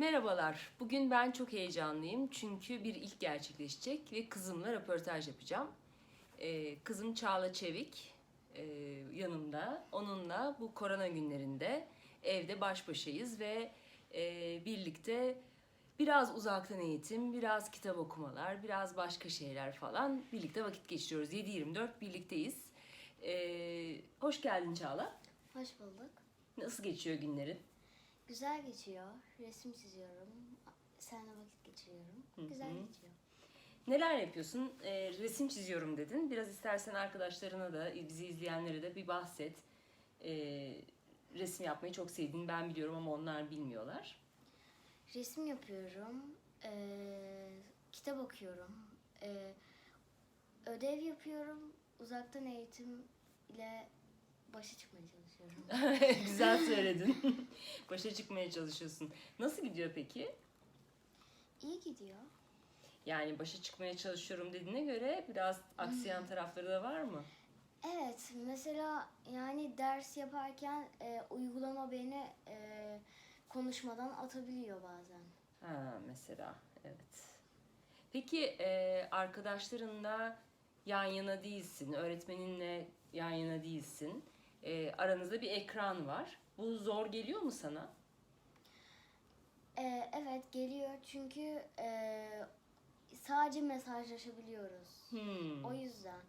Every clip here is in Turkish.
Merhabalar. Bugün ben çok heyecanlıyım çünkü bir ilk gerçekleşecek ve kızımla röportaj yapacağım. Ee, kızım Çağla Çevik e, yanımda. Onunla bu korona günlerinde evde baş başayız ve e, birlikte biraz uzaktan eğitim, biraz kitap okumalar, biraz başka şeyler falan birlikte vakit geçiriyoruz. 7-24 birlikteyiz. Ee, hoş geldin Çağla. Hoş bulduk. Nasıl geçiyor günlerin? Güzel geçiyor. Resim çiziyorum. Seninle vakit geçiriyorum. Güzel geçiyor. Neler yapıyorsun? Ee, resim çiziyorum dedin. Biraz istersen arkadaşlarına da, bizi izleyenlere de bir bahset. Ee, resim yapmayı çok sevdiğini ben biliyorum ama onlar bilmiyorlar. Resim yapıyorum. Ee, kitap okuyorum. Ee, ödev yapıyorum. Uzaktan eğitim ile başa çıkmaya çalışıyorum. Güzel söyledin. Başa çıkmaya çalışıyorsun. Nasıl gidiyor peki? İyi gidiyor. Yani başa çıkmaya çalışıyorum dediğine göre biraz aksayan tarafları da var mı? Evet, mesela yani ders yaparken e, uygulama beni e, konuşmadan atabiliyor bazen. Ha mesela evet. Peki e, arkadaşlarınla yan yana değilsin, öğretmeninle yan yana değilsin. E, aranızda bir ekran var. Bu zor geliyor mu sana? E, evet geliyor çünkü e, sadece mesajlaşabiliyoruz. Hmm. O yüzden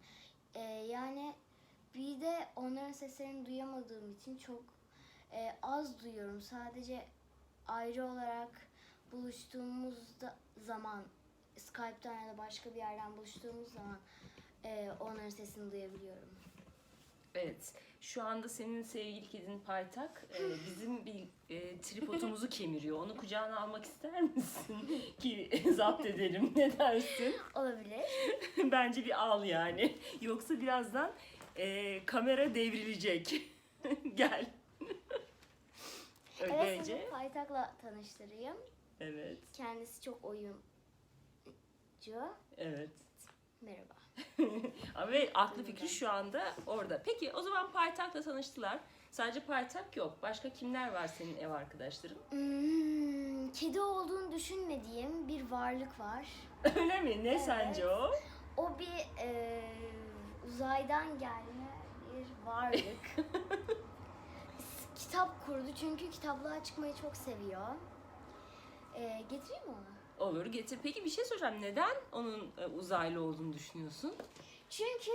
e, yani bir de onların seslerini duyamadığım için çok e, az duyuyorum. Sadece ayrı olarak buluştuğumuzda zaman Skype'tan ya da başka bir yerden buluştuğumuz zaman e, onların sesini duyabiliyorum. Evet. Şu anda senin sevgili kedin Paytak e, bizim bir e, tripodumuzu kemiriyor. Onu kucağına almak ister misin? Ki zapt edelim. Ne dersin? Olabilir. Bence bir al yani. Yoksa birazdan e, kamera devrilecek. Gel. Evet Önce. Paytak'la tanıştırayım. Evet. Kendisi çok oyuncu. Evet. Merhaba. Ve aklı fikri şu anda orada. Peki o zaman Paytak'la tanıştılar. Sadece Paytak yok. Başka kimler var senin ev arkadaşların? Hmm, kedi olduğunu düşünmediğim bir varlık var. Öyle mi? Ne sence o? O bir e, uzaydan gelme bir varlık. Kitap kurdu çünkü kitaplığa çıkmayı çok seviyor. E, getireyim mi onu? Olur getir. Peki bir şey soracağım. Neden onun e, uzaylı olduğunu düşünüyorsun? Çünkü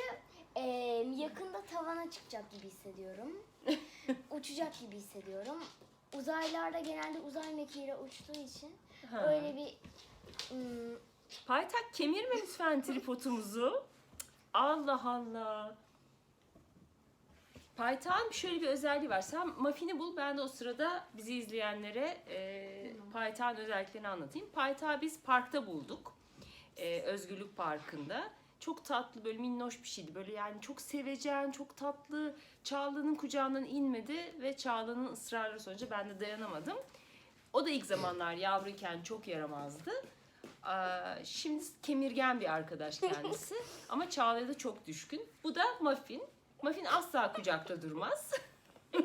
e, yakında tavana çıkacak gibi hissediyorum. Uçacak gibi hissediyorum. Uzaylarda genelde uzay mekiğiyle uçtuğu için Ha. öyle bir hmm, Paytak kemirme lütfen tripodumuzu. Allah Allah. Paytak'ın şöyle bir özelliği var. Sen Muffin'i bul, ben de o sırada bizi izleyenlere e, Paytak'ın özelliklerini anlatayım. Paytak'ı biz parkta bulduk. E, Özgürlük Parkı'nda. Çok tatlı, böyle minnoş bir şeydi. Böyle yani çok sevecen, çok tatlı. Çağla'nın kucağından inmedi ve Çağla'nın ısrarları sonucu ben de dayanamadım. O da ilk zamanlar yavruyken çok yaramazdı. Aa, Şimdi kemirgen bir arkadaş kendisi. Ama Çağla'ya da çok düşkün. Bu da Muffin. Muffin asla kucakta durmaz.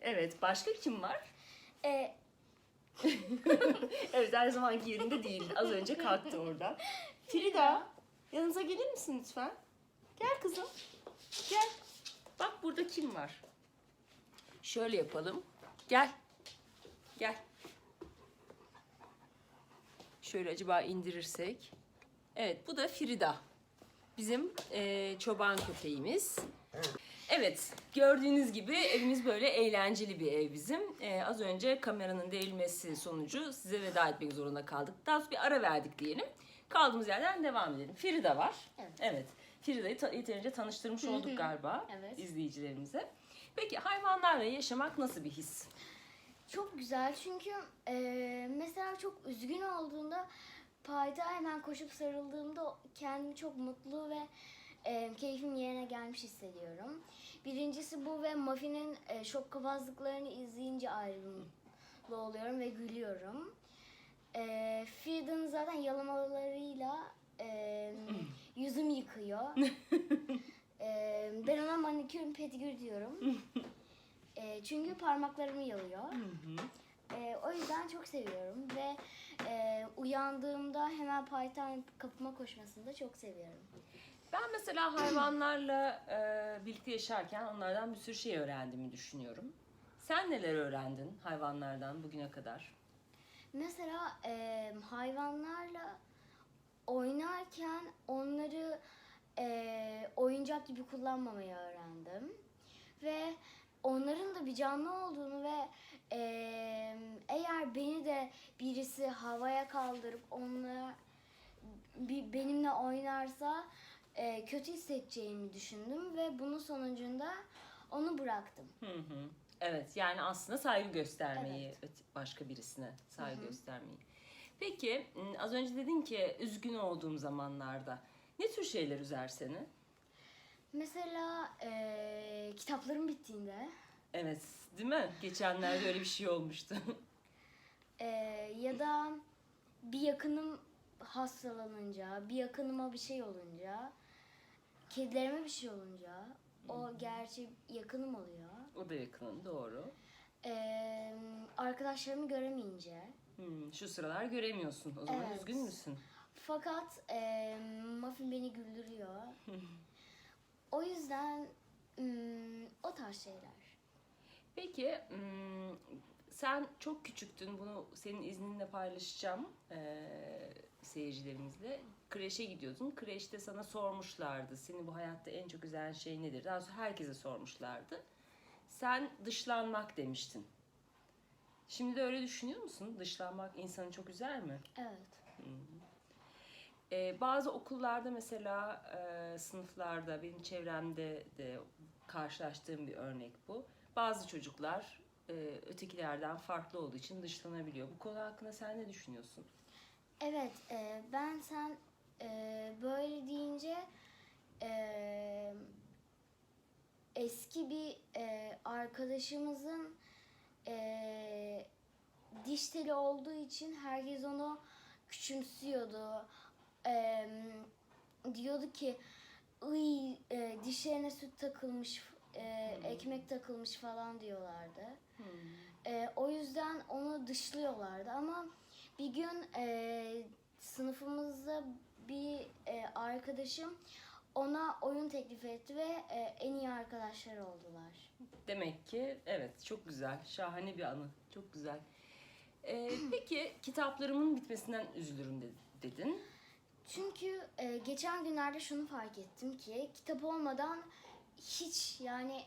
evet, başka kim var? e, Evet, her zamanki yerinde değil. Az önce kalktı oradan. Frida, yanınıza gelir misin lütfen? Gel kızım. Gel. Bak burada kim var? Şöyle yapalım. Gel. Gel. Şöyle acaba indirirsek. Evet, bu da Frida. Bizim eee, çoban köpeğimiz. Evet, gördüğünüz gibi evimiz böyle eğlenceli bir ev bizim. Ee, az önce kameranın devrilmesi sonucu size veda etmek zorunda kaldık. Daha bir ara verdik diyelim. Kaldığımız yerden devam edelim. Frida var. Evet. Evet. Frida'yı ta- yeterince tanıştırmış olduk galiba Evet. izleyicilerimize. Peki hayvanlarla yaşamak nasıl bir his? Çok güzel çünkü e, mesela çok üzgün olduğunda payda hemen koşup sarıldığımda kendimi çok mutlu ve e, keyfim yerine gelmiş hissediyorum. Birincisi bu ve Muffin'in e, şok kafazlıklarını izleyince ayrımlı oluyorum ve gülüyorum. E, Freedom zaten yalamalarıyla e, yüzüm yıkıyor. E, ben ona manikür pedikür diyorum. E, çünkü parmaklarımı yalıyor. E, o çok seviyorum ve e, uyandığımda hemen paytahın kapıma koşmasını da çok seviyorum. Ben mesela hayvanlarla e, birlikte yaşarken onlardan bir sürü şey öğrendiğimi düşünüyorum. Sen neler öğrendin hayvanlardan bugüne kadar? Mesela e, hayvanlarla oynarken onları e, oyuncak gibi kullanmamayı öğrendim. Ve onların da bir canlı olduğunu ve e, eğer beni de birisi havaya kaldırıp onunla bir, benimle oynarsa e, kötü hissedeceğimi düşündüm ve bunun sonucunda onu bıraktım. Hı hı. Evet yani aslında saygı göstermeyi öte- başka birisine saygı göstermeyi. Peki m, az önce dedin ki üzgün olduğum zamanlarda ne tür şeyler üzer seni? Mesela e, kitaplarım bittiğinde Evet değil mi? Geçenlerde öyle bir şey olmuştu. e, ya da bir yakınım hastalanınca, bir yakınıma bir şey olunca, kedilerime bir şey olunca o gerçi yakınım oluyor. o da yakının doğru. E, arkadaşlarımı göremeyince. Hmm, şu sıralar göremiyorsun. O zaman Evet. üzgün müsün? Fakat e, Muffin beni güldürüyor. o yüzden mm, o tarz şeyler. Peki hmm, sen çok küçüktün. Bunu senin izninle paylaşacağım eee, seyircilerimizle. Kreşe gidiyordun. Kreşte sana sormuşlardı. Seni bu hayatta en çok üzen şey nedir? Daha sonra herkese sormuşlardı. Sen dışlanmak demiştin. Şimdi de öyle düşünüyor musun? Dışlanmak insanı çok üzer mi? Evet. Ee, bazı okullarda mesela e, sınıflarda benim çevremde de karşılaştığım bir örnek bu. Bazı çocuklar e, ötekilerden farklı olduğu için dışlanabiliyor. Bu konu hakkında sen ne düşünüyorsun? Evet, e, ben sen e, böyle deyince e, eski bir e, arkadaşımızın e, diş teli olduğu için herkes onu küçümsüyordu. E, diyordu ki Iy, e, dişlerine süt takılmış, e, ekmek takılmış falan diyorlardı. E, o yüzden onu dışlıyorlardı ama bir gün e, sınıfımızda bir e, arkadaşım ona oyun teklif etti ve e, en iyi arkadaşlar oldular. Demek ki evet çok güzel, şahane bir anı. Çok güzel. Ee, peki kitaplarımın bitmesinden üzülürüm de- dedin. Çünkü e, geçen günlerde şunu fark ettim ki kitap olmadan hiç yani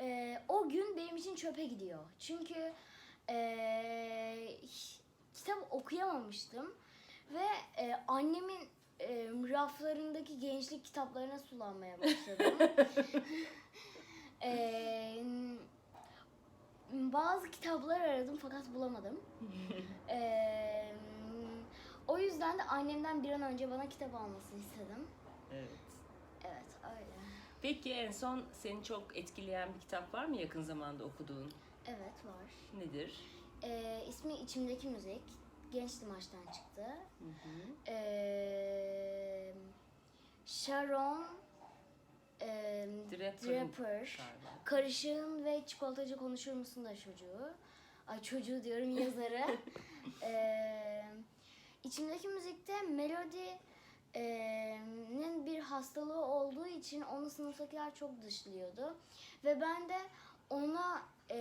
e, o gün benim için çöpe gidiyor. Çünkü e, kitap okuyamamıştım ve e, annemin e, raflarındaki gençlik kitaplarına sulanmaya başladım. E, bazı kitaplar aradım fakat bulamadım. E, o yüzden de annemden bir an önce bana kitap almasını istedim. Evet. Evet öyle. Peki en son seni çok etkileyen bir kitap var mı yakın zamanda okuduğun? Evet var. Nedir? Ee, ismi İçimdeki Müzik. Genç Dimaş'tan çıktı. Hı hı. Ee, Sharon e, Draper'ın Draper. galiba. Karışığın ve Çikolatacı Konuşur Musun da çocuğu. Ay çocuğu diyorum yazarı. ee, içimdeki müzikte Melody'nin bir hastalığı olduğu için onu sınıftakiler çok dışlıyordu. Ve ben de ona e,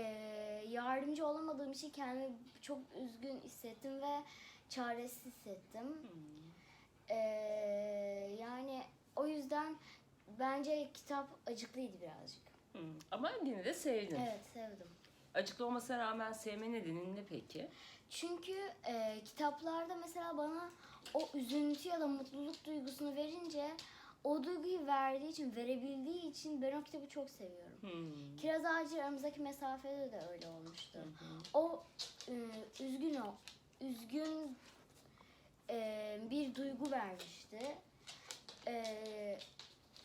yardımcı olamadığım için kendimi çok üzgün hissettim ve çaresiz hissettim. Ee, yani o yüzden bence kitap acıklıydı birazcık. Hı. Ama yine de sevdin. Evet sevdim. Açıklı olmasına rağmen sevme nedenin ne peki? Çünkü e, kitaplarda mesela bana o üzüntü ya da mutluluk duygusunu verince o duyguyu verdiği için, verebildiği için ben o kitabı çok seviyorum. Hmm. Kiraz Ağacı aramızdaki mesafede de öyle olmuştu. O e, üzgün o, üzgün e, bir duygu vermişti. E,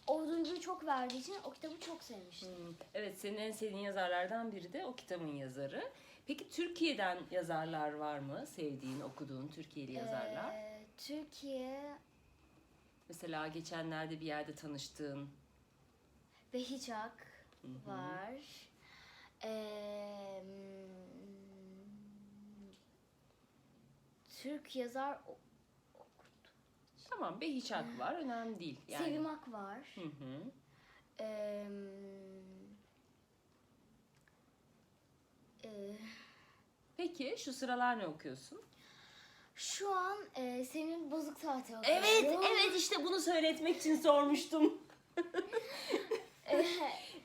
o duyguyu çok verdiği için o kitabı çok sevmiştim. Hmm. Evet senin en sevdiğin yazarlardan biri de o kitabın yazarı. Peki Türkiye'den yazarlar var mı? Sevdiğin, okuduğun Türkiye'li yazarlar. E, Türkiye Mesela geçenlerde bir yerde tanıştığın. ve Hicak var. Ee, Türk yazar Tamam Behiçak var önemli değil. Yani. Sevim Ak var. Hı hı. Ee, e, Peki şu sıralar ne okuyorsun? şu an e, senin bozuk saati Evet, okuyorum. evet işte bunu söyletmek için sormuştum.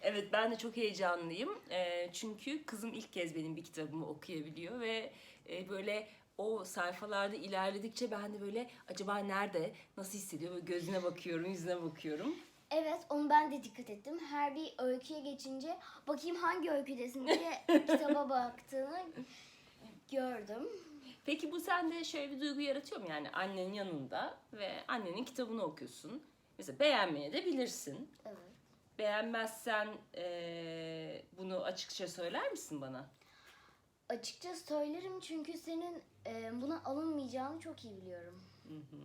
evet ben de çok heyecanlıyım. Ee, çünkü kızım ilk kez benim bir kitabımı okuyabiliyor ve e, böyle o sayfalarda ilerledikçe ben de böyle acaba nerede, nasıl hissediyor? Böyle gözüne bakıyorum, yüzüne bakıyorum. Evet onu ben de dikkat ettim. Her bir öyküye geçince bakayım hangi öyküdesin diye kitaba baktığını gördüm. Peki bu sende şöyle bir duygu yaratıyor mu? Yani annenin yanında ve annenin kitabını okuyorsun. Mesela beğenmeye de bilirsin. Evet. Beğenmezsen eee, bunu açıkça söyler misin bana? Açıkça söylerim çünkü senin e, buna alınmayacağını çok iyi biliyorum. Hı hı.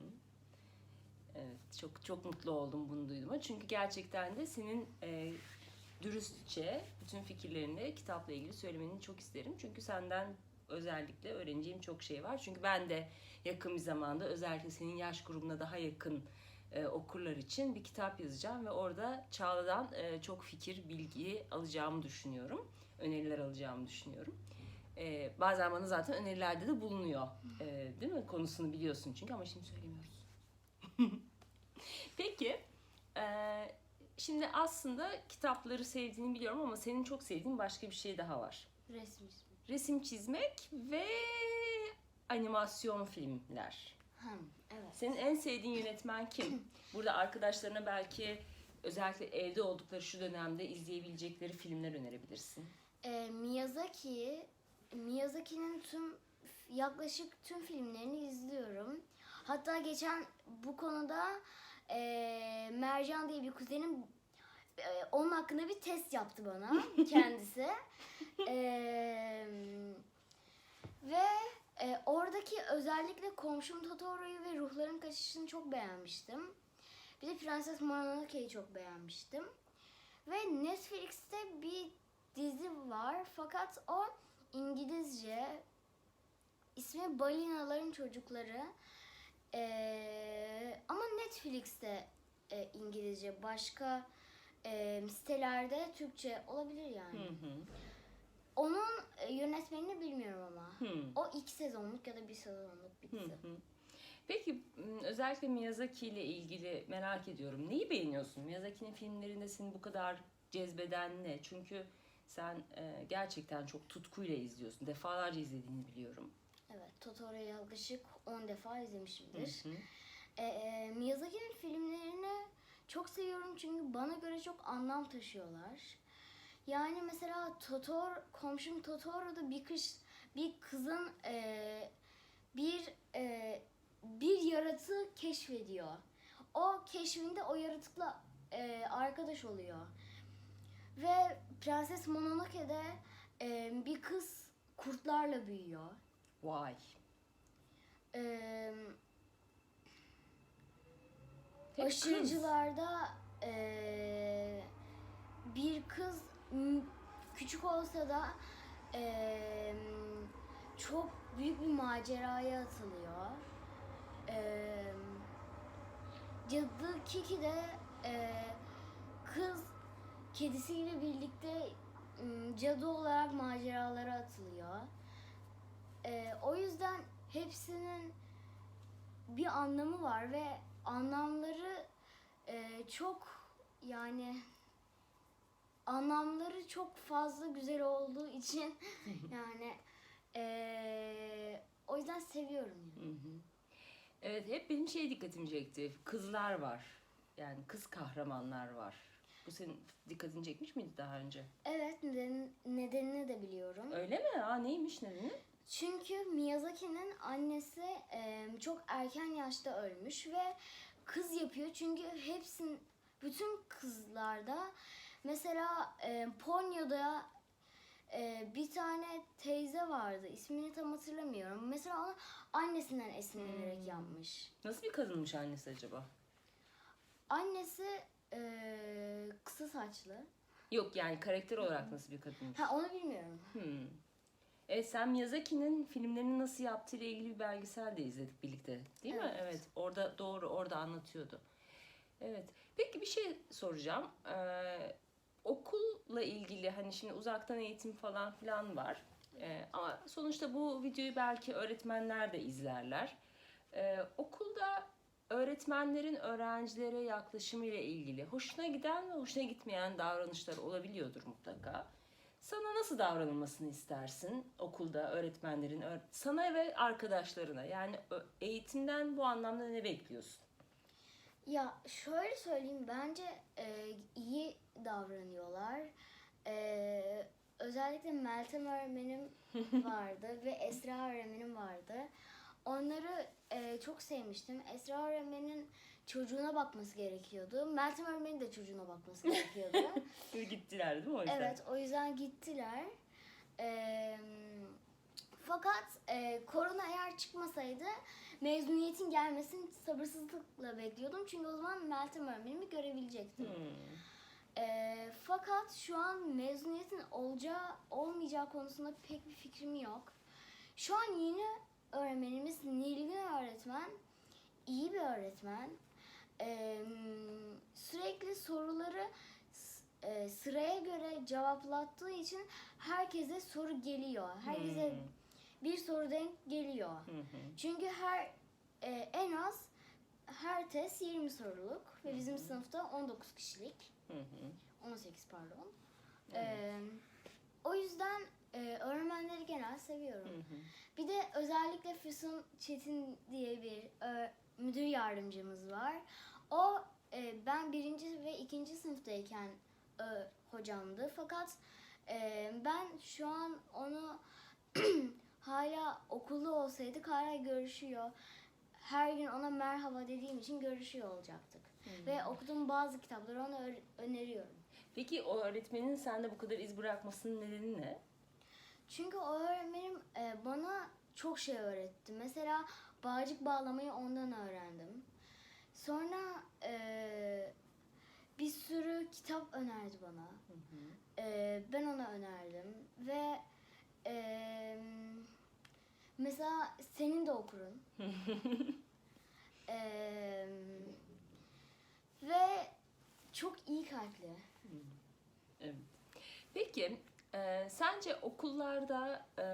Evet, çok çok mutlu oldum bunu duyduğuma. Çünkü gerçekten de senin e, dürüstçe bütün fikirlerini kitapla ilgili söylemeni çok isterim. Çünkü senden özellikle öğreneceğim çok şey var. Çünkü ben de yakın bir zamanda özellikle senin yaş grubuna daha yakın e, okurlar için bir kitap yazacağım ve orada Çağla'dan e, çok fikir, bilgi alacağımı düşünüyorum. Öneriler alacağımı düşünüyorum. E, bazen bana zaten önerilerde de bulunuyor. E, değil mi? Konusunu biliyorsun çünkü ama şimdi söylemiyoruz. Peki, e, şimdi aslında kitapları sevdiğini biliyorum ama senin çok sevdiğin başka bir şey daha var. Resmi. Resim çizmek ve animasyon filmler. Evet. Senin en sevdiğin yönetmen kim? Burada arkadaşlarına belki özellikle evde oldukları şu dönemde izleyebilecekleri filmler önerebilirsin. E, Miyazaki, Miyazaki'nin tüm yaklaşık tüm filmlerini izliyorum. Hatta geçen bu konuda e, Mercan diye bir kuzenim e, onun hakkında bir test yaptı bana kendisi. E, ve e, oradaki özellikle komşum Totoro'yu ve ruhların kaçışını çok beğenmiştim. Bir de Prenses Mononoke'yi çok beğenmiştim. Ve Netflix'te bir dizi var fakat o İngilizce. İsmi Balinaların Çocukları. Ee, ama Netflix'te e, İngilizce. Başka e, sitelerde Türkçe olabilir yani. Hı hı. Onun e, yönetmenini bilmiyorum ama. Hı. O iki sezonluk ya da bir sezonluk bir Hı dizi. hı. Peki m, özellikle Miyazaki ile ilgili merak ediyorum. Neyi beğeniyorsun? Miyazaki'nin filmlerinde seni bu kadar cezbeden ne? Çünkü sen e, gerçekten çok tutkuyla izliyorsun. Defalarca izlediğini biliyorum. Evet, Totoro'yu yaklaşık 10 defa Hı izlemişimdir. hı. E, e, Miyazaki'nin filmlerini çok seviyorum çünkü bana göre çok anlam taşıyorlar. Yani mesela Totor, komşum Totoro'da bir kış bir kızın e, bir e, bir yaratığı keşfediyor. O keşfinde o yaratıkla e, arkadaş oluyor. Ve Prenses Mononoke'de e, bir kız kurtlarla büyüyor. Vay. Hep aşırıcılarda eee, bir kız küçük olsa da eee, çok büyük bir maceraya atılıyor. Eee Cadı Kiki de eee, kız kedisiyle birlikte cadı olarak maceralara atılıyor. O yüzden hepsinin bir anlamı var ve anlamları e, çok yani anlamları çok fazla güzel olduğu için yani e, o yüzden seviyorum. Yani. Hı hı. Evet hep benim şey dikkatimi çekti. Kızlar var. Yani kız kahramanlar var. Bu senin dikkatini çekmiş miydi daha önce? Evet neden, nedenini de biliyorum. Öyle mi? Aa neymiş nedeni? Çünkü Miyazaki'nin annesi e, çok erken yaşta ölmüş ve kız yapıyor. Çünkü hepsin bütün kızlarda mesela e, Ponyo'da e, bir tane teyze vardı. İsmini tam hatırlamıyorum. Mesela onu annesinden esinlenerek yapmış. Nasıl bir kadınmış annesi acaba? Annesi e, kısa saçlı. Yok yani karakter olarak nasıl bir kadınmış? Ha onu bilmiyorum. Hmm. E, sen Miyazaki'nin filmlerini nasıl yaptığı ile ilgili bir belgesel de izledik birlikte. Değil mi? Evet. Evet. Orada doğru orada anlatıyordu. Evet. Peki bir şey soracağım. Ee, okulla ilgili hani şimdi uzaktan eğitim falan filan var. Ee, ama sonuçta bu videoyu belki öğretmenler de izlerler. Ee, okulda öğretmenlerin öğrencilere yaklaşımı ile ilgili hoşuna giden ve hoşuna gitmeyen davranışlar olabiliyordur mutlaka. Sana nasıl davranılmasını istersin okulda öğretmenlerin öğ- sana ve arkadaşlarına yani eğitimden bu anlamda ne bekliyorsun? Ya şöyle söyleyeyim bence e, iyi davranıyorlar. E, özellikle Meltem öğretmenim vardı ve Esra öğretmenim vardı. Onları e, çok sevmiştim. Esra öğretmenin çocuğuna bakması gerekiyordu. Meltem öğretmenin de çocuğuna bakması gerekiyordu. Gittiler değil mi o yüzden? evet o yüzden gittiler. E, fakat e, korona eğer çıkmasaydı mezuniyetin gelmesini sabırsızlıkla bekliyordum. Çünkü o zaman Meltem öğretmenimi görebilecektim. Hmm. E, fakat şu an mezuniyetin olacağı olmayacağı konusunda pek bir fikrim yok. Şu an yeni öğretmenimiz Nilgün öğretmen iyi bir öğretmen. E, sürekli soruları e, sıraya göre cevaplattığı için herkese soru geliyor. Herkese Hmm. bir soru denk geliyor. Hı. Çünkü her e, en az her test 20 soruluk ve bizim sınıfta 19 kişilik. Hı. 18 pardon. E, o yüzden e, öğretmenleri genel seviyorum. Hı hı. Bir de özellikle Füsun Çetin diye bir e, müdür yardımcımız var. O e, ben birinci ve ikinci sınıftayken e, hocamdı. Fakat e, ben şu an onu hala okulda olsaydık hala görüşüyor. Her gün ona merhaba dediğim için görüşüyor olacaktık. Ve okuduğum bazı kitapları ona öneriyorum. Peki o öğretmenin sende bu kadar iz bırakmasının nedeni ne? Çünkü o öğretmenim e, bana çok şey öğretti. Mesela bağcık bağlamayı ondan öğrendim. Sonra e, bir sürü kitap önerdi bana. E, ben ona önerdim ve e, mesela senin de okurun. E, ve çok iyi kalpli. Evet. Peki e, sence okullarda e,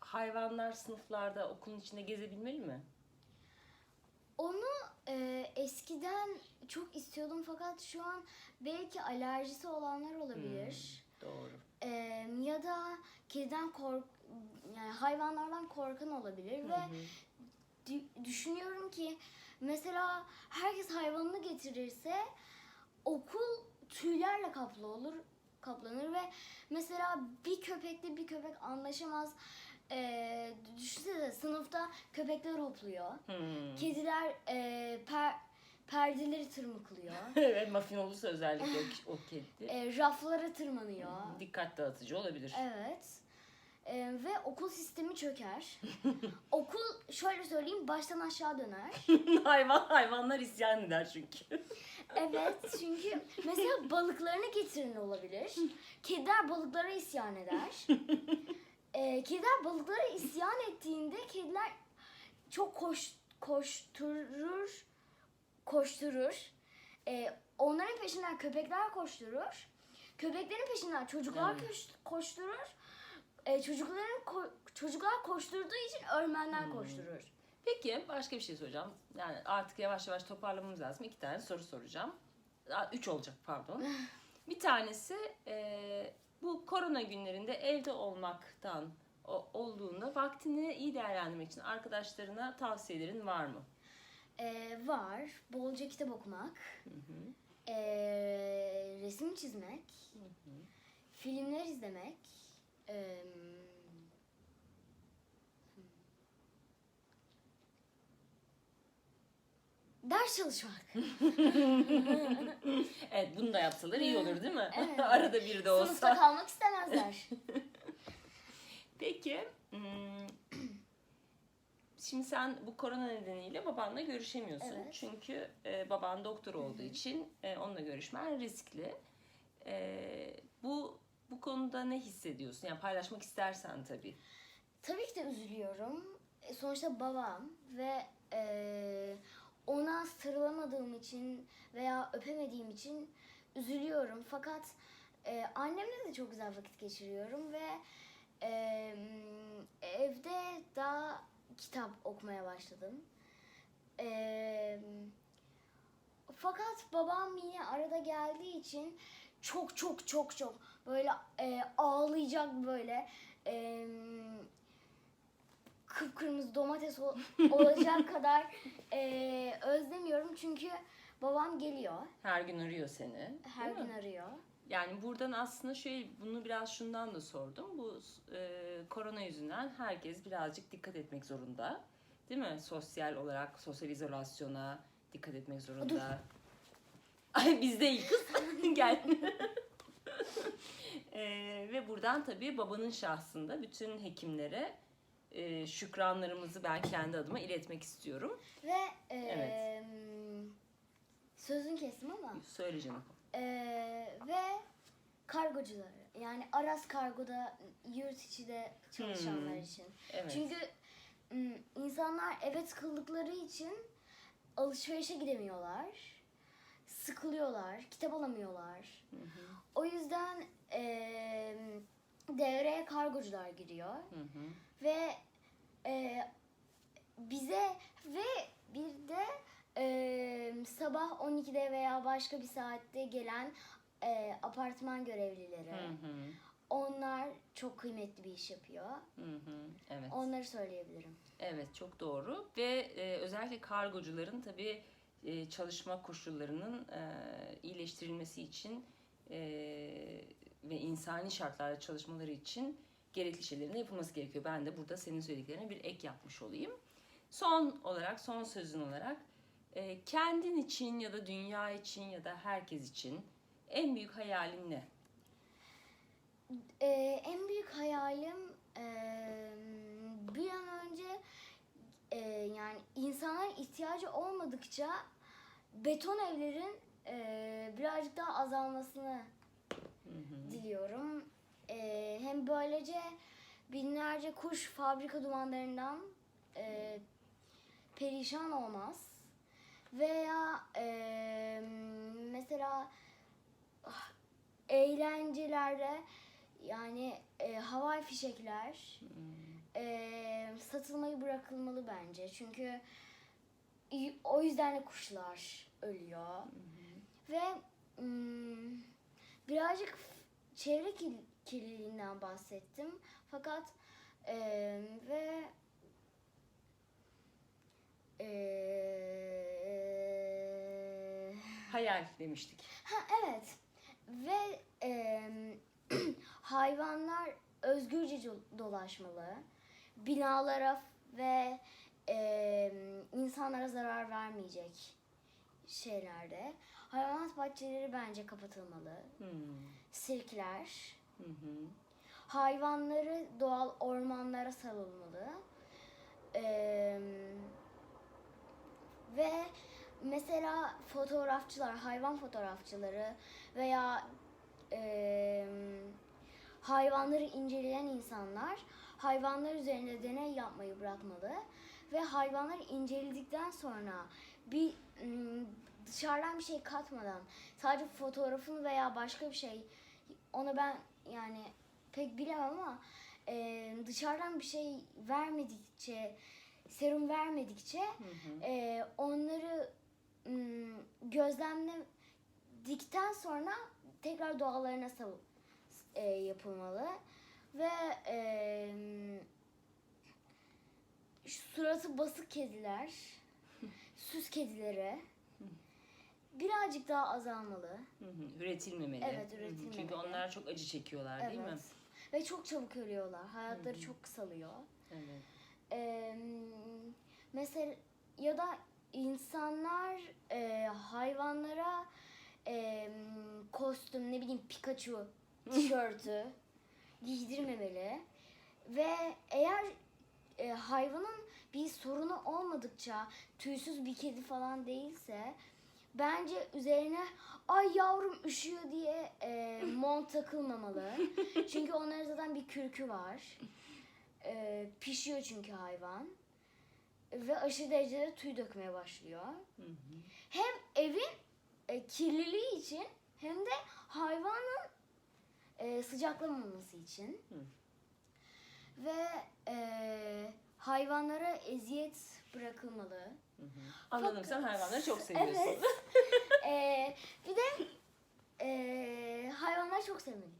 hayvanlar sınıflarda okulun içinde gezebilmeli mi? Onu e, eskiden çok istiyordum fakat şu an belki alerjisi olanlar olabilir. Doğru. E, ya da kediden kork yani hayvanlardan korkan olabilir ve dü- düşünüyorum ki mesela herkes hayvanını getirirse okul tüylerle kaplı olur kaplanır ve mesela bir köpekle bir köpek anlaşamaz. E, düşünsene sınıfta köpekler hopluyor. Hmm. Kediler e, per, perdeleri tırmıklıyor. evet muffin olursa özellikle o, o kedi. e, raflara tırmanıyor. Dikkat dağıtıcı olabilir. Evet. E, ve okul sistemi çöker. okul şöyle söyleyeyim baştan aşağı döner. Hayvan hayvanlar isyan eder çünkü. Evet çünkü mesela balıklarını getirin olabilir. Kediler balıklara isyan eder. E, kediler balıklara isyan ettiğinde kediler çok koş, koşturur koşturur. E, onların peşinden köpekler koşturur. Köpeklerin peşinden çocuklar Evet. koş- koşturur. E, çocukların ko- çocuklar koşturduğu için öğretmenler Hmm. koşturur. Peki başka bir şey soracağım. Yani artık yavaş yavaş toparlamamız lazım. İki tane soru soracağım. Aa, Üç olacak pardon. bir tanesi e, bu korona günlerinde evde olmaktan o, olduğunda vaktini iyi değerlendirmek için arkadaşlarına tavsiyelerin var mı? E, var. Bolca kitap okumak. Hı hı. e, resim çizmek. Filmler izlemek. e, ders çalışmak. Evet bunu da yapsalar iyi olur değil mi? Evet. Arada bir de Sınıfta olsa. kalmak istemezler. Peki hmm, şimdi sen bu korona nedeniyle babanla görüşemiyorsun. Evet. Çünkü e, baban doktor olduğu için e, onunla görüşmen riskli. E, bu Bu konuda ne hissediyorsun? Yani paylaşmak istersen tabii. Tabii ki de üzülüyorum. E, Sonuçta babam ve e, ona sarılamadığım için veya öpemediğim için üzülüyorum. Fakat e, annemle de çok güzel vakit geçiriyorum ve e, evde daha kitap okumaya başladım. E, fakat babam yine arada geldiği için çok çok çok çok böyle e, ağlayacak böyle e, kıpkırmızı domates ol- olacak kadar e, özlemiyorum çünkü babam geliyor Her gün arıyor seni. her değil mi? gün arıyor. Yani buradan aslında şöyle bunu biraz şundan da sordum. Bu e, korona yüzünden herkes birazcık dikkat etmek zorunda. Değil mi? Sosyal olarak sosyal izolasyona dikkat etmek zorunda. Ay biz değil kız. Gel. E, ve buradan tabii babanın şahsında bütün hekimlere e, şükranlarımızı ben kendi adıma iletmek istiyorum. Ve e, Evet. sözün kestim ama Söyle canım. e, ve kargocuları yani Aras Kargo'da yurt içi de çalışanlar Hmm. için. Evet. Çünkü m, insanlar eve tıkıldıkları için alışverişe gidemiyorlar. Sıkılıyorlar, kitap alamıyorlar. Hı hı, O yüzden eee, devreye kargocular giriyor hı hı. ve eee, bize ve bir de eee, sabah 12'de veya başka bir saatte gelen eee, apartman görevlileri. Hı hı, Onlar çok kıymetli bir iş yapıyor. hı hı. Evet. Onları söyleyebilirim. Evet çok doğru ve e, özellikle kargocuların tabii e, çalışma koşullarının e, iyileştirilmesi için e, ve insani şartlarda çalışmaları için gerekli şeylerin yapılması gerekiyor. Ben de burada senin söylediklerine bir ek yapmış olayım. Son olarak, son sözün olarak e, kendin için ya da dünya için ya da herkes için en büyük hayalin ne? Ee, en büyük hayalim eee, bir an önce eee, yani insanlar ihtiyacı olmadıkça beton evlerin eee, birazcık daha azalmasını Hı hı. diliyorum. Eee, hem böylece binlerce kuş fabrika dumanlarından eee, perişan olmaz. Veya eee, mesela ah, eğlencelerde yani e, havai fişekler e, satılmayı bırakılmalı bence. Çünkü o yüzden de kuşlar ölüyor. Ve mm, birazcık çevre kir- kirliliğinden bahsettim. Fakat e, ve e, Hayal demiştik. Ha evet. Ve em, hayvanlar özgürce do- dolaşmalı. Binalara ve em, insanlara zarar vermeyecek şeylerde. Hayvanat bahçeleri bence kapatılmalı. Hı Sirkler. hı. hı. Hayvanları doğal ormanlara salınmalı. Em, ve mesela fotoğrafçılar, hayvan fotoğrafçıları veya em, hayvanları inceleyen insanlar hayvanlar üzerinde deney yapmayı bırakmalı ve hayvanları inceledikten sonra bir dışarıdan bir şey katmadan sadece fotoğrafını veya başka bir şey ona ben yani pek bilemem ama e, dışarıdan bir şey vermedikçe serum vermedikçe Hı hı. e, onları gözlemledikten sonra tekrar doğalarına sal- e, yapılmalı ve e, suratı basık kediler, süs kedileri birazcık daha azalmalı. Hı hı, Üretilmemeli. Evet, üretilmemeli. Çünkü onlar çok acı çekiyorlar değil mi? Evet. Ve çok çabuk ölüyorlar. Hayatları çok kısalıyor. Evet. Ee, mesela ya da insanlar e, hayvanlara e, kostüm ne bileyim Pikachu tişörtü giydirmemeli ve eğer e, hayvanın bir sorunu olmadıkça tüysüz bir kedi falan değilse bence üzerine ay yavrum üşüyor diye e, mont takılmamalı. çünkü onların zaten bir kürkü var. E, pişiyor çünkü hayvan. Ve aşırı derecede tüy dökmeye başlıyor. Hem evin e, kirliliği için hem de hayvanın e, sıcaklamaması için. Ve e, hayvanlara eziyet bırakılmalı. Anladım sen hayvanları çok seviyorsun. Evet. Ee, bir de ee, hayvanlar çok sevmeliyiz.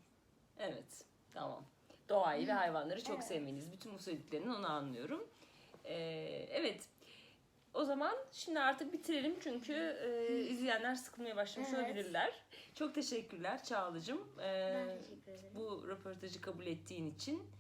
Evet, tamam. Doğayı ve hayvanları çok Evet. sevmeliyiz. Bütün bu söylediklerinden onu anlıyorum. Ee, evet, o zaman şimdi artık bitirelim çünkü e, izleyenler sıkılmaya başlamış Evet. olabilirler. Çok teşekkürler Çağla'cığım. Ee, Ben teşekkür ederim. bu röportajı kabul ettiğin için.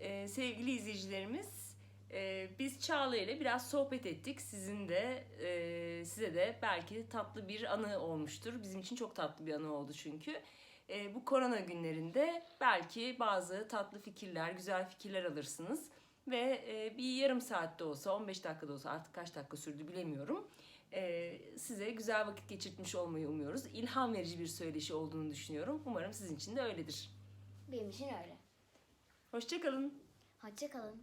Ee, sevgili izleyicilerimiz, e, biz Çağla ile biraz sohbet ettik. Sizin de e, size de belki tatlı bir anı olmuştur. Bizim için çok tatlı bir anı oldu çünkü. E, bu korona günlerinde belki bazı tatlı fikirler, güzel fikirler alırsınız. Ve e, bir yarım saatte olsa, 15 dakikada olsa artık kaç dakika sürdü bilemiyorum. E, size güzel vakit geçirtmiş olmayı umuyoruz. İlham verici bir söyleşi olduğunu düşünüyorum. Umarım sizin için de öyledir. Benim için öyle. Hoşçakalın. Hoşça kalın.